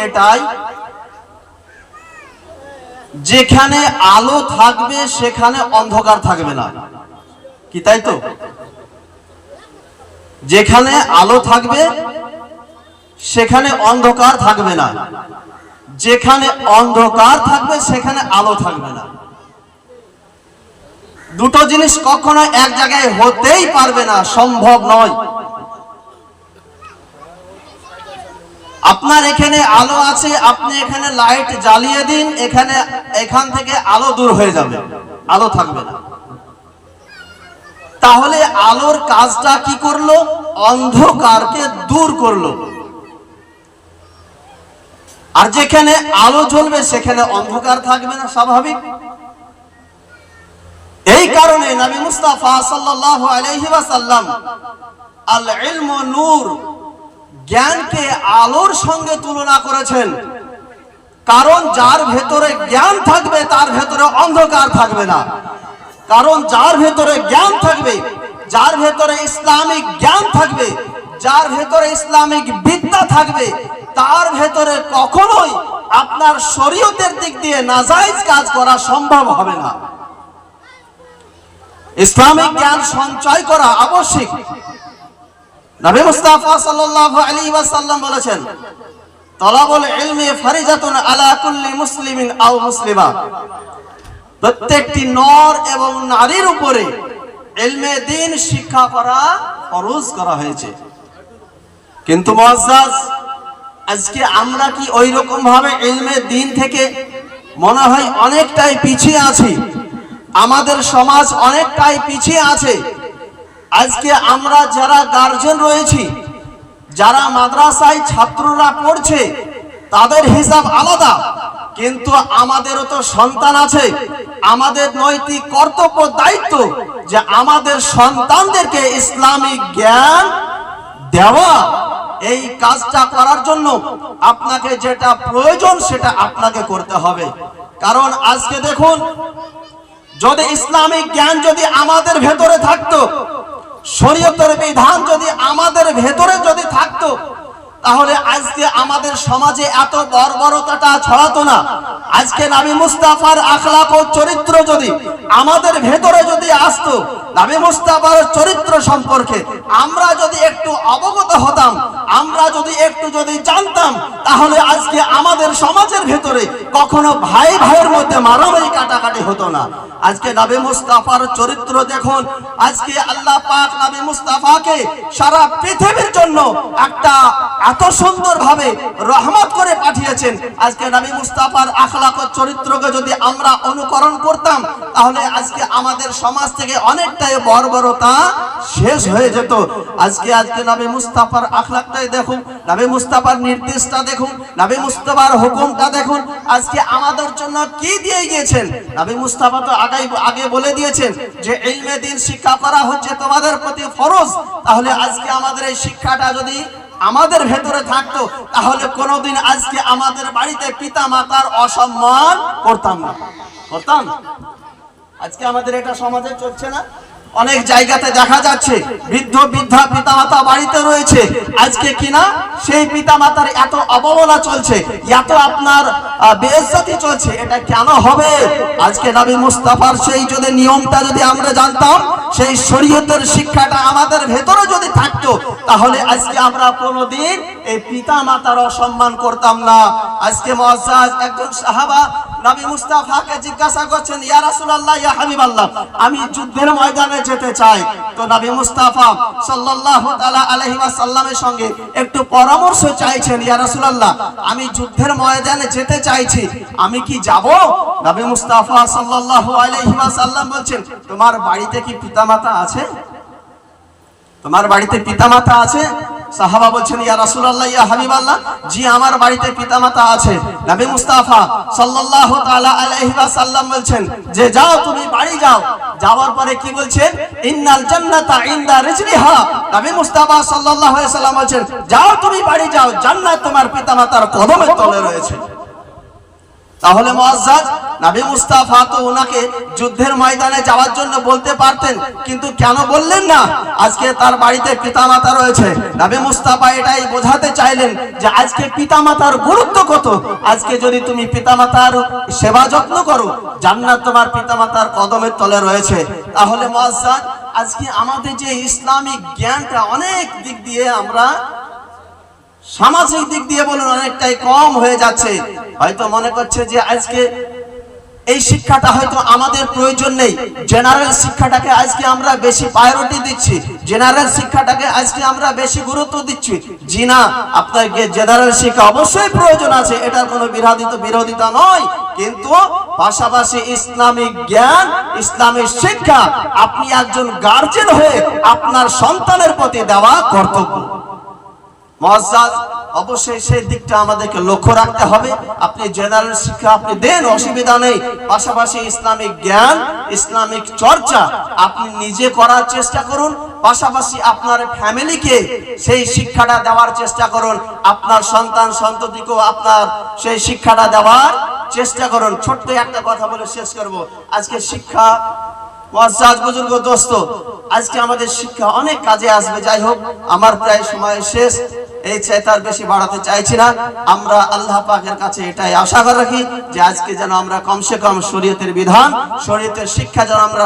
এটাই। যেখানে আলো থাকবে, সেখানে অন্ধকার থাকবে না। কি তাই তো? যেখানে আলো থাকবে, সেখানে অন্ধকার থাকবে না। যেখানে অন্ধকার থাকবে, সেখানে আলো থাকবে না। দুটো জিনিস কখনো এক জায়গায় হতেই পারবে না, সম্ভব নয়। আপনার এখানে আলো আছে, আপনি এখানে লাইট জ্বালিয়ে দিন, এখানে, এখান থেকে আলো দূর হয়ে যাবে। আলো থাকবে না। তাহলে আলোর কাজটা কি করল? অন্ধকারকে দূর করল। আর যেখানে আলো জ্বলবে, সেখানে অন্ধকার থাকবে না, স্বাভাবিক। এই কারণে নবী মুস্তাফা সাল্লাল্লাহু আলাইহি ওয়াসাল্লাম আল ইলমু নূর জ্ঞানকে আলোর সঙ্গে তুলনা করেছেন। কারণ যার ভেতরে জ্ঞান থাকবে, তার ভেতরে অন্ধকার থাকবে না। কারণ যার ভেতরে জ্ঞান থাকবে, যার ভেতরে ইসলামিক জ্ঞান থাকবে, যার ভেতরে ইসলামিক বিদ্যা থাকবে, তার ভেতরে কখনোই আপনার শরীয়তের দিক দিয়ে নাজাইজ কাজ করা সম্ভব হবে না। ইসলামিক জ্ঞান সঞ্চয় করা আবশ্যিক। নবী মুস্তাফা সাল্লাল্লাহু আলাইহি ওয়াসাল্লাম বলেছেন, তলাবুল ইলমি ফারিজাতুন আলা কুল্লি মুসলিমিন আও মুসলিমা। প্রত্যেকটি নর এবং নারীর উপরে ইলমে দিন শিক্ষা করা ফরজ করা হয়েছে। কিন্তু মুআজ্জাজ আজকে আমরা কি ওই রকম ভাবে ইলমে দিন থেকে মনে হয় অনেকটাই পিছিয়ে আছি? আমাদের সমাজ অনেকটাই পিছিয়ে আছে। আজকে আমরা যারা গার্জেন রয়েছি, যারা মাদ্রাসায় ছাত্ররা পড়ছে, তাদের হিসাব আলাদা। কিন্তু আমাদেরও তো সন্তান আছে। আমাদের নৈতিক কর্তব্য, দায়িত্ব যে আমাদের সন্তানদেরকে ইসলামিক জ্ঞান দেওয়া। এই কাজটা করার জন্য আপনাকে যেটা প্রয়োজন, সেটা আপনাকে করতে হবে। কারণ আজকে দেখুন, যদি ইসলামিক জ্ঞান যদি আমাদের ভেতরে থাকতো শরীয়তের বিধান যদি আমাদের ভেতরে যদি থাকতো তাহলে আজকে আমাদের সমাজে এত বর্বরতাটা ছড়াতো না। আজকে নাবি মুস্তাফার আখলাক ও চরিত্র যদি আমাদের ভেতরে যদি আসতো, নাবি মুস্তাফার চরিত্র সম্পর্কে আমরা যদি একটু অবগত হতাম, আমরা যদি একটু যদি জানতাম, তাহলে আজকে আমাদের সমাজের ভেতরে কখনো ভাই ভাইয়ের মধ্যে মারামারি কাটাকাটি হতো না। আজকে নবী মুস্তাফার চরিত্র দেখুন, আজকে আল্লাহ পাক নবী মুস্তাফাকে সারা পৃথিবীর জন্য একটা এত সুন্দর ভাবে রহমত করে পাঠিয়েছেন। আজকে নবী মুস্তাফার আখলাক চরিত্রকে যদি আমরা অনুকরণ করতাম, তাহলে আজকে আমাদের সমাজ থেকে অনেকটাই বর্বরতা শেষ হয়ে যেত। আজকে আজকে নবী মুস্তাফার আখলাকটাই দেখুন, নবী মুস্তাফার নির্দেশটা দেখুন, নবী মুস্তাফার হুকুমটা দেখুন, আজকে আমাদের জন্য কি দিয়ে গিয়েছেন? নবী মুস্তাফা তো আগে আগে বলে দিয়েছেন যে, ইলমে দিন শিক্ষা করা হচ্ছে তোমাদের প্রতি ফরজ। তাহলে আজকে আমাদের এই শিক্ষাটা যদি আমাদের ভেতরে থাকতো, তাহলে কোনোদিন আজকে আমাদের বাড়িতে পিতা মাতার অসম্মান করতাম না। করতাম আজকে আমাদের এটা সমাজে চলছে না। অনেক জায়গাতে দেখা যাচ্ছে বৃদ্ধ বৃদ্ধা পিতামাতা বাড়িতে রয়েছে। আজকে কিনা সেই পিতামাতার এত অবমাননা চলছে এত আপনার আহ, চলছে এটা কেন হবে? আজকে নবী মুস্তাফার সেই যদি নিয়মটা যদি আমরা জানতাম সেই শরীয়তের শিক্ষাটা আমাদের ভেতরে যদি থাকতো তাহলে আজকে আমরা কোনোদিন এই পিতা মাতার অসম্মান করতাম না। আজকে মুআজ্জাজ একজন সাহাবা নবী মুস্তাফাকে জিজ্ঞাসা করছেন, ইয়া রাসূলুল্লাহ, ইয়া হাবিবাল্লাহ, আমি যুদ্ধের ময়দানে যেতে চাই। তো নবী মুস্তাফা সাল্লাল্লাহু তাআলা আলাইহি ওয়াসাল্লামের সঙ্গে একটু পরামর্শ চাইছেন, ইয়া রাসূলুল্লাহ, আমি যুদ্ধের ময়দানে যেতে চাইছি, আমি কি যাব? নবী মুস্তাফা সাল্লাল্লাহু আলাইহি ওয়াসাল্লাম বলছেন, তোমার বাড়িতে কি পিতামাতা আছে? তোমার বাড়িতে পিতামাতা আছে? সাহাবা বলছেন, ইয়া রাসূলুল্লাহ, ইয়া হাবিবাল্লাহ, জি, আমার বাড়িতে পিতামাতা আছে। নবী মুস্তাফা সাল্লাল্লাহু তাআলা আলাইহি ওয়াসাল্লাম বলছেন, যে যাও, তুমি বাড়ি যাও। যাওয়ার পরে কি বলছেন? ইন্নাল জান্নাতা ইনদা রিজলিহা। নবী মুস্তাফা সাল্লাল্লাহু আলাইহি সাল্লাম বলছেন, যাও, তুমি বাড়ি যাও, জান্নাত তোমার পিতামাতার কদমের তলে রয়েছে। তাহলে মুআজ্জাজ নবী মুস্তাফা তো ওনাকে যুদ্ধের ময়দানে যাওয়ার জন্য বলতে পারতেন, কিন্তু কেন বললেন না? আজকে তার বাড়িতে পিতামাতা রয়েছে। নাবি মুস্তাফা এটাই বোঝাতে চাইলেন যে আজকে পিতামাতার গুরুত্ব কত? আজকে যদি তুমি পিতামাতার সেবা যত্ন করো, জান্নাত তোমার পিতামাতার কদমের তলে রয়েছে। তাহলে মুআজ্জাজ আজকে আমাদের যে ইসলামিক জ্ঞানটা অনেক দিক দিয়ে আমরা সামাজিক দিক দিয়ে বলুন অনেকটাই কম হয়ে যাচ্ছে। হয়তো মনে করছে যে আজকে এই শিক্ষাটা হয়তো আমাদের প্রয়োজন নেই। জেনারেল শিক্ষাটাকে আজকে আমরা বেশি প্রায়োরিটি দিচ্ছি। জেনারেল শিক্ষাটাকে আজকে আমরা বেশি গুরুত্ব দিচ্ছি। জি না আপনার জেনারেল শিক্ষা অবশ্যই প্রয়োজন আছে, এটার কোনো বিরোধিত, বিরোধিতা নয়। কিন্তু পাশাপাশি ইসলামিক জ্ঞান ইসলামের শিক্ষা, আপনি একজন গার্জেন হয়ে আপনার সন্তানের প্রতি দেওয়া কর্তব্য। মহাজাজ অবশ্যই সেই দিকটা আমাদেরকে লক্ষ্য রাখতে হবে। আপনি জেনারেল শিক্ষা, আপনি দেন, অসুবিধা নেই। পাশাপাশি ইসলামিক জ্ঞান, ইসলামিক চর্চা, আপনি নিজে করার চেষ্টা করুন। পাশাপাশি আপনার ফ্যামিলিকে সেই শিক্ষাটা দেওয়ার চেষ্টা করুন। আপনার সন্তান আপনার সেই শিক্ষাটা দেওয়ার চেষ্টা করুন। ছোট্ট একটা কথা বলে শেষ করব। আজকে শিক্ষা বুজুর্গ, দোস্ত, আজকে আমাদের শিক্ষা অনেক কাজে আসবে। যাই হোক, আমার প্রায় সময় শেষ। এই তার বেশি বাড়াতে চাইছি না। আমরা আল্লাহ পাকের কাছে এটাই আশা করে রাখি যে আজকে যেন আমরা কমসে কম শরীয়তের বিধান, শরীয়তের শিক্ষা যেন আমরা